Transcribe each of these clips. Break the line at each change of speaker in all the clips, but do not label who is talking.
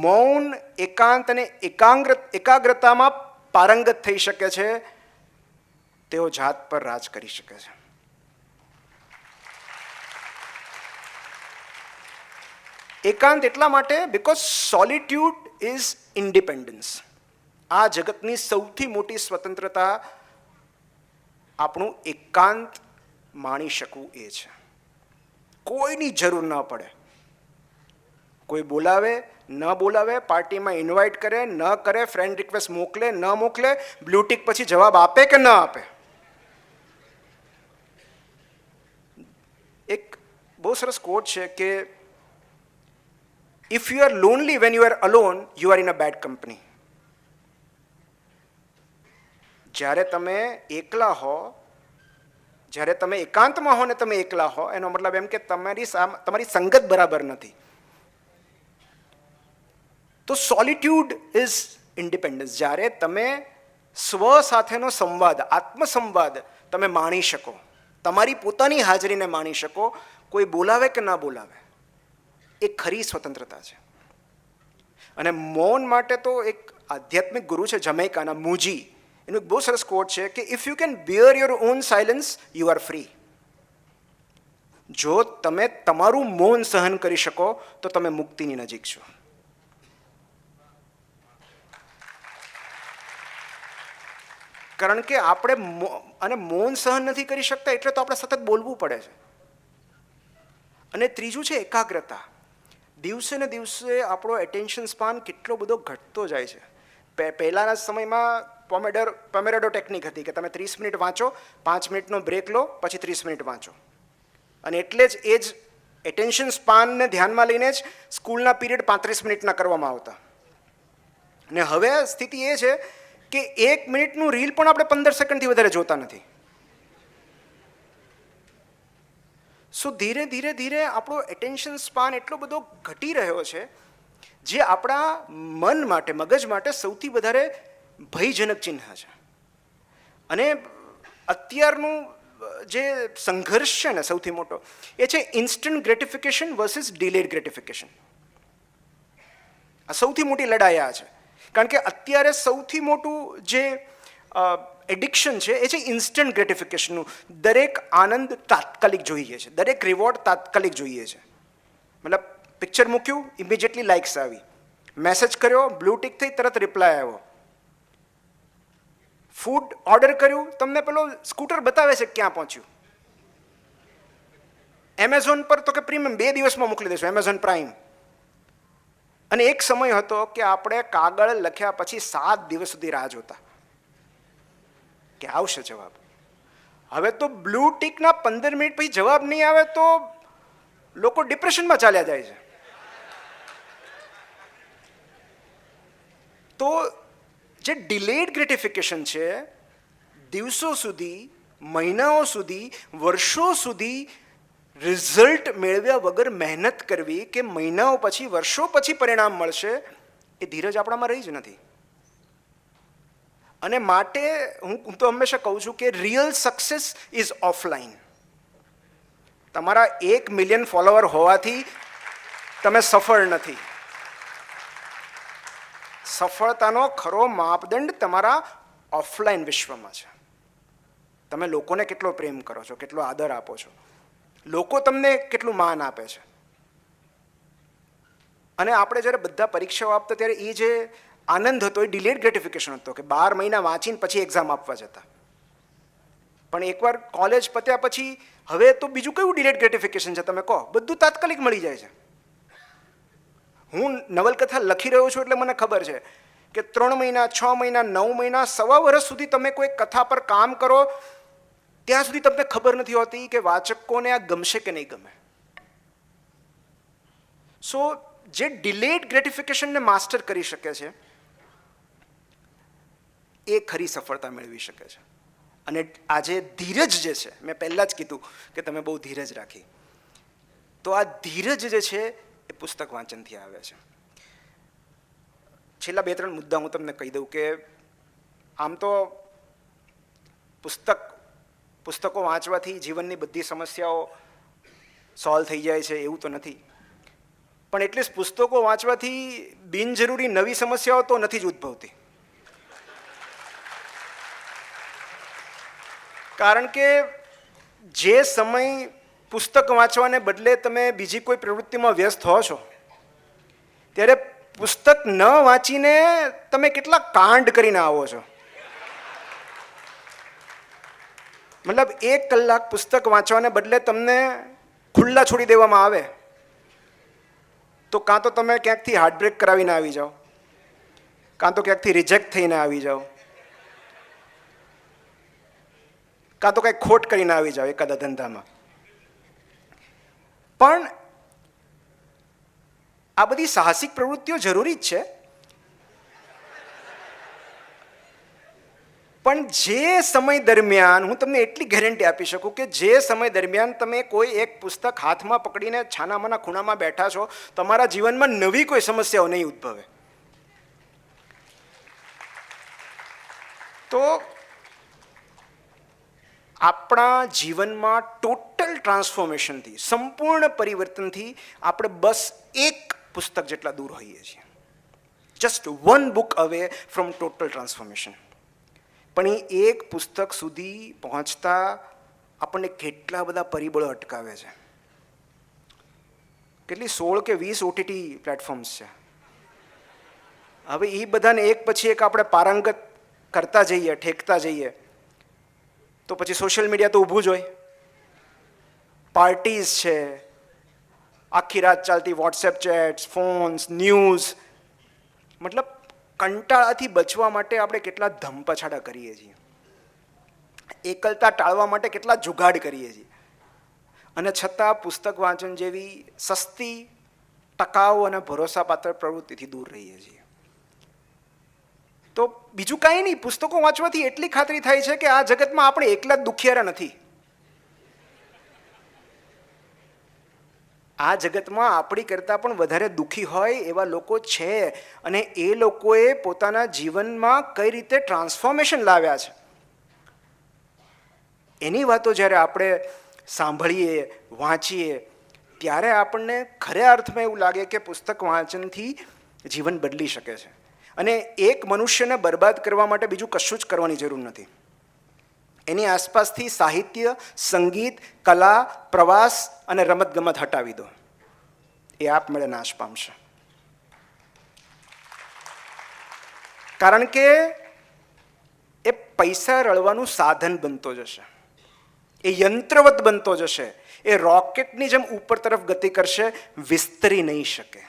મૌન, એકાંત અને એકાગ્ર, એકાગ્રતામાં પારંગત થઈ શકે છે. તેઓ જાત પર રાજ કરી શકે છે. એકાંત એટલા માટે બિકોઝ સોલિટ્યુડ ઇઝ ઇન્ડિપેન્ડન્સ આ જગતની સૌથી મોટી સ્વતંત્રતા આપણું એકાંત માણી શકવું એ છે. કોઈની જરૂર ન પડે. કોઈ બોલાવે, ન બોલાવે, પાર્ટીમાં ઇન્વાઇટ કરે, ન કરે ફ્રેન્ડ રિક્વેસ્ટ મોકલે, ન મોકલે બ્લુટિક પછી જવાબ આપે કે ન આપે? એક બહુ સરસ કોટ છે કે if you are lonely when you are alone you are in a bad company જ્યારે તમે એકલા હો, જ્યારે તમે એકાંતમાં હો ને તમે એકલા હો, એનો મતલબ એમ કે તમારી તમારી સંગત બરાબર નથી. તો સોલિટ્યુડ ઇઝ ઇન્ડિપેન્ડન્સ જ્યારે તમે સ્વ સાથેનો સંવાદ, આત્મસંવાદ તમે માણી શકો, તમારી પોતાની હાજરીને માણી શકો, કોઈ બોલાવે કે ના બોલાવે, એ ખરી સ્વતંત્રતા છે. અને મૌન માટે તો એક આધ્યાત્મિક ગુરુ છે જમૈકાના મુજી. એનું એક બહુ સરસ કોટ છે કે if you can bear your own silence you are free જો તમે તમારું મૌન સહન કરી શકો, તો તમે મુક્તિની નજીક છો. કારણ કે આપણે અને મૌન સહન નથી કરી શકતા એટલે તો આપણે સતત બોલવું પડે છે. અને ત્રીજું છે એકાગ્રતા. દિવસે ને દિવસે આપણો એટેન્શન સ્પાન કેટલો બધો ઘટતો જાય છે. પહેલાંના સમયમાં પોમેડર પોમેરેડો ટેકનિક હતી કે તમે ત્રીસ મિનિટ વાંચો, પાંચ મિનિટનો બ્રેક લો, પછી ત્રીસ મિનિટ વાંચો. અને એટલે જ એ જ એટેન્શન સ્પાનને ધ્યાનમાં લઈને જ સ્કૂલના પીરિયડ પાંત્રીસ મિનિટના કરવામાં આવતા. અને હવે સ્થિતિ એ છે કે એક મિનિટનું રીલ પણ આપણે પંદર સેકન્ડથી વધારે જોતા નથી. સો ધીરે ધીરે ધીરે આપણો એટેન્શન સ્પાન એટલો બધો ઘટી રહ્યો છે, જે આપણા મન માટે, મગજ માટે સૌથી વધારે ભયજનક ચિહ્ન છે. અને અત્યારનું જે સંઘર્ષ છે ને સૌથી મોટો, એ છે instant gratification versus delayed gratification આ સૌથી મોટી લડાઈ આ છે. કારણ કે અત્યારે સૌથી મોટું જે એડિક્શન છે, એ છે ઇન્સ્ટન્ટ ગ્રેટિફિકેશનનું દરેક આનંદ તાત્કાલિક જોઈએ છે. દરેક રિવોર્ડ તાત્કાલિક જોઈએ છે. મતલબ પિક્ચર મૂક્યું ઇમિડિયેટલી લાઇક્સ આવી. મેસેજ કર્યો બ્લુ ટિક થઈ, તરત રિપ્લાય આવ્યો. ફૂડ ઓર્ડર કર્યું, તમને પેલો સ્કૂટર બતાવે છે ક્યાં પહોંચ્યું? એમેઝોન પર તો કે પ્રીમિયમ બે દિવસમાં મોકલી દેશો એમેઝોન પ્રાઇમ અને એક સમય હતો કે આપણે કાગળ લખ્યા પછી સાત દિવસ સુધી રાહ જોતા. કે આવશે જવાબ. હવે તો બ્લુ ટીકના પંદર મિનિટ પછી જવાબ નહીં આવે તો લોકો ડિપ્રેશનમાં ચાલ્યા જાય છે. તો જે ડિલેડ ગ્રેટિફિકેશન છે, દિવસો સુધી, મહિનાઓ સુધી, વર્ષો સુધી રિઝલ્ટ મેળવ્યા વગર મહેનત કરવી કે મહિનાઓ પછી, વર્ષો પછી પરિણામ મળશે, એ ધીરજ આપણામાં રહી જ નથી. અને માટે હું તો હંમેશા કહું છું કે રિયલ સક્સેસ ઇઝ ઓફલાઈન તમારા એક મિલિયન ફોલોવર હોવાથી તમે સફળ નથી. સફળતાનો ખરો માપદંડ તમારા ઓફલાઈન વિશ્વમાં છે. તમે લોકોને કેટલો પ્રેમ કરો છો, કેટલો આદર આપો છો. લોકો તમને કેટલું માન આપે છે? અને આપણે જ્યારે બધા પરીક્ષાઓ આપતા ત્યારે એ જે આનંદ હતો, એ ડિલેડ ગ્રેટિફિકેશન હતો કે બાર મહિના વાંચીને પછી એક્ઝામ આપવા જતા. પણ એકવાર કોલેજ પત્યા પછી હવે તો બીજું કયું ડિલેડ ગ્રેટિફિકેશન છે તમે કહો? બધું તાત્કાલિક મળી જાય છે. હું નવલકથા લખી રહ્યો છું એટલે મને ખબર છે કે ત્રણ મહિના, છ મહિના, નવ મહિના, સવા વર્ષ સુધી તમે કોઈ કથા પર કામ કરો ત્યાં સુધી તમને ખબર નથી હોતી કે વાચકોને આ ગમશે કે નહીં ગમે. સો જે ડિલેડ ગ્રેટિફિકેશનને માસ્ટર કરી શકે છે, એ ખરી સફળતા મેળવી શકે છે. અને આજે ધીરજ જે છે, મેં પહેલાં જ કીધું કે તમે બહુ ધીરજ રાખી. તો આ ધીરજ જે છે, એ પુસ્તક વાંચનથી આવે છે. છેલ્લા બે ત્રણ મુદ્દા હું તમને કહી દઉં કે આમ તો પુસ્તક પુસ્તકો વાંચવાથી જીવનની બધી સમસ્યાઓ સોલ્વ થઈ જાય છે, એવું તો નથી. પણ એટલીસ્ટ પુસ્તકો વાંચવાથી બિનજરૂરી નવી સમસ્યાઓ તો નથી જ ઉદ્ભવતી. કારણ કે જે સમય પુસ્તક વાંચવાને બદલે તમે બીજી કોઈ પ્રવૃત્તિમાં વ્યસ્ત હો છો, ત્યારે પુસ્તક ન વાંચીને તમે કેટલા કાંડ કરીને આવો છો. મતલબ એક કલાક પુસ્તક વાંચવાને બદલે તમને ખુલ્લા છોડી દેવામાં આવે. તો કાં તો તમે ક્યાંકથી હાર્ટબ્રેક કરાવીને આવી જાઓ. કાં તો ક્યાંકથી રિજેક્ટ થઈને આવી જાઓ. કાં તો કંઈક ખોટ કરીને આવી જાઓ એકાદા ધંધામાં. પણ આ બધી સાહસિક પ્રવૃત્તિઓ જરૂરી જ છે. પણ જે સમય દરમિયાન, હું તમને એટલી ગેરંટી આપી શકું કે જે સમય દરમિયાન તમે કોઈ એક પુસ્તક હાથમાં પકડીને છાનામાના ખૂણામાં બેઠા છો, તમારા જીવનમાં નવી કોઈ સમસ્યાઓ નહીં ઉદ્ભવે. તો આપણા જીવનમાં ટોટલ ટ્રાન્સફોર્મેશનથી, સંપૂર્ણ પરિવર્તનથી આપણે બસ એક પુસ્તક જેટલા દૂર હોઈએ છીએ. Just one book away from total transformation પણ એ એક પુસ્તક સુધી પહોંચતા આપણને કેટલા બધા પરિબળો અટકાવે છે. કેટલી સોળ કે વીસ ઓટીટી પ્લેટફોર્મ્સ છે. હવે એ બધાને એક પછી એક આપણે પારંગત કરતા જઈએ, ઠેકતા જઈએ. તો પછી સોશિયલ મીડિયા તો ઊભું જ હોય. પાર્ટીઝ છે. આખી રાત ચાલતી વોટ્સએપ ચેટ્સ ફોન્સ ન્યૂઝ મતલબ કંટાળાથી બચવા માટે આપણે કેટલા ધમપછાડા કરીએ છીએ. એકલતા ટાળવા માટે કેટલા જુગાડ કરીએ છીએ. અને છતાં પુસ્તક વાંચન જેવી સસ્તી ટકાઉ અને ભરોસાપાત્ર પ્રવૃત્તિથી દૂર રહીએ છીએ. તો બીજું કાંઈ નહીં, પુસ્તકો વાંચવાથી એટલી ખાતરી થાય છે કે આ જગતમાં આપણે એકલા જ દુખિયારા નથી. આ જગતમાં આપણી કરતાં પણ વધારે દુઃખી હોય એવા લોકો છે અને એ લોકોએ પોતાના જીવનમાં કઈ રીતે ટ્રાન્સફોર્મેશન લાવ્યા છે? એની વાતો જ્યારે આપણે સાંભળીએ, વાંચીએ, ત્યારે આપણને ખરે અર્થમાં એવું લાગે કે પુસ્તક વાંચનથી જીવન બદલી શકે છે. અને એક મનુષ્યને બરબાદ કરવા માટે બીજું કશું જ કરવાની જરૂર નથી. એની આસપાસથી સાહિત્ય, સંગીત, કલા, પ્રવાસ અને રમતગમત હટાવી દો. એ આપમેળે નાશ પામશે. કારણ કે એ પૈસા રળવાનું સાધન બનતો જશે. એ યંત્રવત બનતો જશે. એ રોકેટની જેમ ઉપર તરફ ગતિ કરશે, વિસ્તરી નહીં શકે.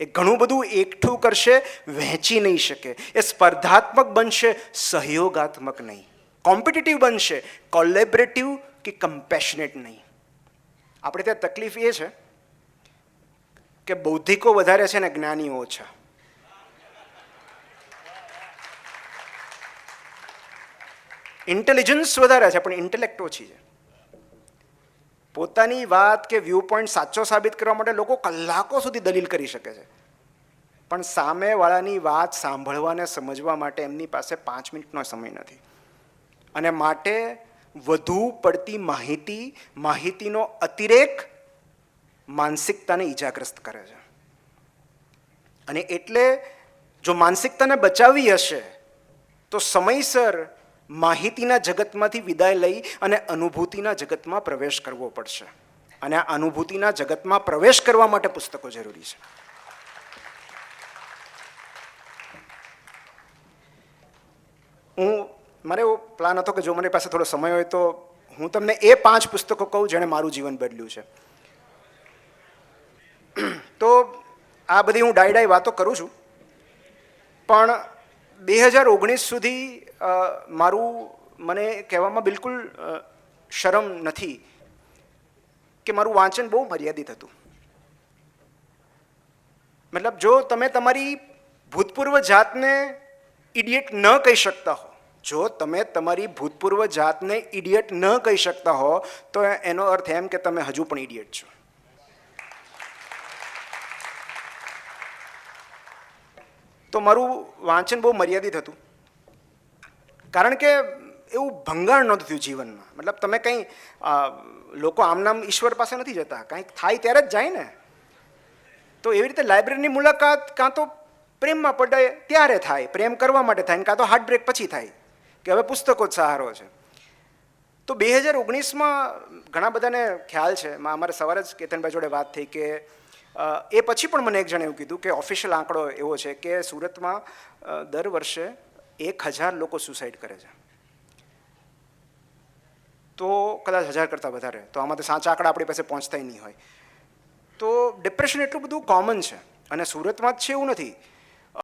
એ ઘણું બધું એકઠું કરશે, વહેંચી નહીં શકે. એ સ્પર્ધાત્મક બનશે, સહયોગાત્મક નહીં. કોમ્પિટિટિવ બનશે, કોલેબરેટિવ કે કમ્પેશનેટ નહીં. આપણે ત્યાં તકલીફ એ છે કે બૌદ્ધિકો વધારે છે ને જ્ઞાનીઓ ઓછા ઇન્ટેલિજન્સ વધારે છે, પણ ઇન્ટેલેક્ટ ઓછી છે. પોતાની વાત કે વ્યૂ પોઈન્ટ સાચો સાબિત કરવા માટે લોકો કલાકો સુધી દલીલ કરી શકે છે. પણ સામેવાળાની વાત સાંભળવાને સમજવા માટે એમની પાસે પાંચ મિનિટનો સમય નથી. અને માટે વધુ પડતી માહિતી, માહિતીનો અતિરેક માનસિકતાને ઈજાગ્રસ્ત કરે છે. અને એટલે જો માનસિકતાને બચાવી હશે, તો સમયસર માહિતીના જગતમાંથી વિદાય લઈ અને અનુભૂતિના જગતમાં પ્રવેશ કરવો પડશે. અને આ અનુભૂતિના જગતમાં પ્રવેશ કરવા માટે પુસ્તકો જરૂરી છે. હું મારે એવો પ્લાન હતો કે જો મારી પાસે થોડો સમય હોય તો હું તમને એ પાંચ પુસ્તકો કહું જેણે મારું જીવન બદલ્યું છે. તો આ બધી હું ડાય ડાય વાતો કરું છું. પણ બે હજાર ઓગણીસ સુધી મારું મને કહેવામાં બિલકુલ શરમ નથી કે મારું વાંચન બહુ મર્યાદિત હતું. મતલબ જો તમે તમારી ભૂતપૂર્વ જાતને ઇડિયટ ન કહી શકતા હો જો તમે તમારી ભૂતપૂર્વ જાતને ઇડિયટ ન કહી શકતા હો, તો એનો અર્થ એમ કે તમે હજુ પણ ઇડિયટ છો. તો મારું વાંચન બહુ મર્યાદિત હતું. કારણ કે એવું ભંગાણ નહોતું થયું જીવનમાં. મતલબ તમે કંઈ લોકો આમ નામ ઈશ્વર પાસે નથી જતા. કંઈક થાય ત્યારે જ જાય ને. તો એવી રીતે લાઇબ્રેરીની મુલાકાત કાં તો પ્રેમમાં પડે ત્યારે થાય. પ્રેમ કરવા માટે થાય કાં તો હાર્ટ બ્રેક પછી થાય. કે હવે પુસ્તકો જ સહારો છે. તો બે હજાર ઓગણીસમાં ઘણા બધાને ખ્યાલ છે અમારે સવારે જ કેતનભાઈ જોડે વાત થઈ કે એ પછી પણ મને એક જણે એવું કીધું કે ઓફિશિયલ આંકડો એવો છે કે સુરતમાં દર વર્ષે એક હજાર લોકો સુસાઇડ કરે છે. તો કદાચ હજાર કરતાં વધારે, તો આમાં તો સાચા આંકડા આપણી પાસે પહોંચતા નહીં હોય. તો ડિપ્રેશન એટલું બધું કોમન છે અને સુરતમાં જ છે એવું નથી.